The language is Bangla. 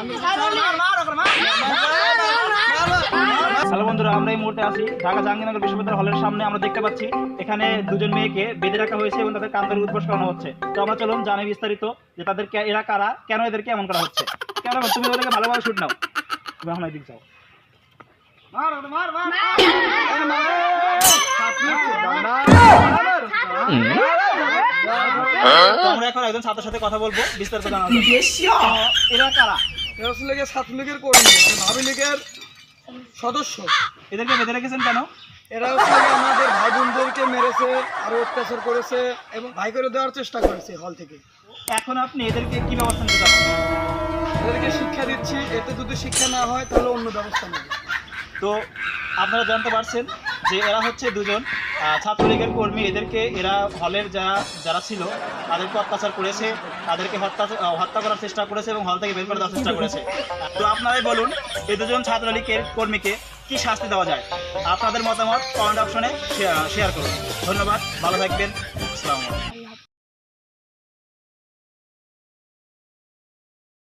আমি হ্যালো বন্ধুরা আমরা এই মুহূর্তে আছি ঢাকা জাহাঙ্গীরনগর বিশ্ববিদ্যালয় হলের সামনে। আমরা দেখতে পাচ্ছি এখানে দুজন মেয়েকে বেঁধে রাখা হয়েছে এবং তাদের কান্দের উদ্বোস করানো হচ্ছে। তো আমরা চলুন জানি বিস্তারিত যে তাদের এরা কারা কেন এদেরকে এমন করা হচ্ছে? কেন তুমি ওদেরকে ভালোভাবে শুট নাও। তুমি এখন এদিক যাও। তো আমরা এখন একজন ছাত্রের সাথে কথা বলব বিস্তারিত জানাব এরা কারা? এরা হচ্ছে লেগে ছাত্রলীগের কর্মী ভাবি লীগের সদস্য। এদেরকে বেঁধে রেখেছেন কেন? এরা আমাদের ভাই বোনদেরকে মেরেছে আরও অত্যাচার করেছে এবং ভাই করে দেওয়ার চেষ্টা করেছে হল থেকে। এখন আপনি এদেরকে কি ব্যবস্থা নিতে চাচ্ছেন? এদেরকে শিক্ষা দিচ্ছি এতে যদি শিক্ষা না হয় তাহলে অন্য ব্যবস্থা নেবে। তো আপনারা জানতে পারছেন যে এরা হচ্ছে দুজন ছাত্রলীগের কর্মী। এদেরকে এরা হলের যারা যারা ছিল, তাদেরকে অত্যাচার করেছে, তাদেরকে হত্যা হত্যা করার চেষ্টা করেছে এবং হল থেকে বের করে দেওয়ার চেষ্টা করেছে। তো আপনারাই বলুন, এই দুজন ছাত্রলীগের কর্মীকে কি শাস্তি দেওয়া যায়? আপনাদের মতামত কমেন্ট অপশনে শেয়ার করুন। ধন্যবাদ, ভালো থাকবেন।